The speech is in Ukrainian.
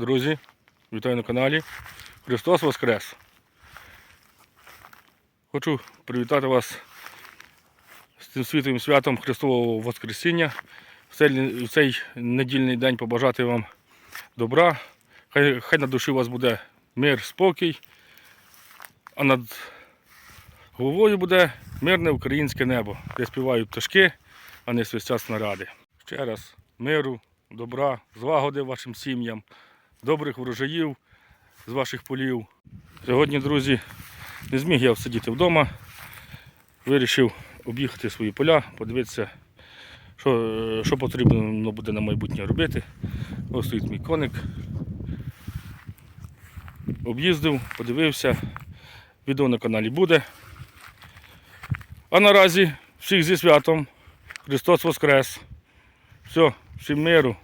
Друзі, вітаю на каналі. Христос Воскрес! Хочу привітати вас з цим світовим святом Христового Воскресіння. В цей, в цей недільний день побажати вам добра. Хай, хай на душі у вас буде мир, спокій, а над головою буде мирне українське небо, де співають пташки, а не свистять снаряди. Ще раз миру, добра, злагоди вашим сім'ям, добрих врожаїв з ваших полів. Сьогодні, друзі, не зміг я сидіти вдома. Вирішив об'їхати свої поля, подивитися, що, е, що потрібно буде на майбутнє робити. Ось стоїть мій коник. Об'їздив, подивився. Відео на каналі буде. А наразі всіх зі святом. Христос Воскрес. Все, всім миру,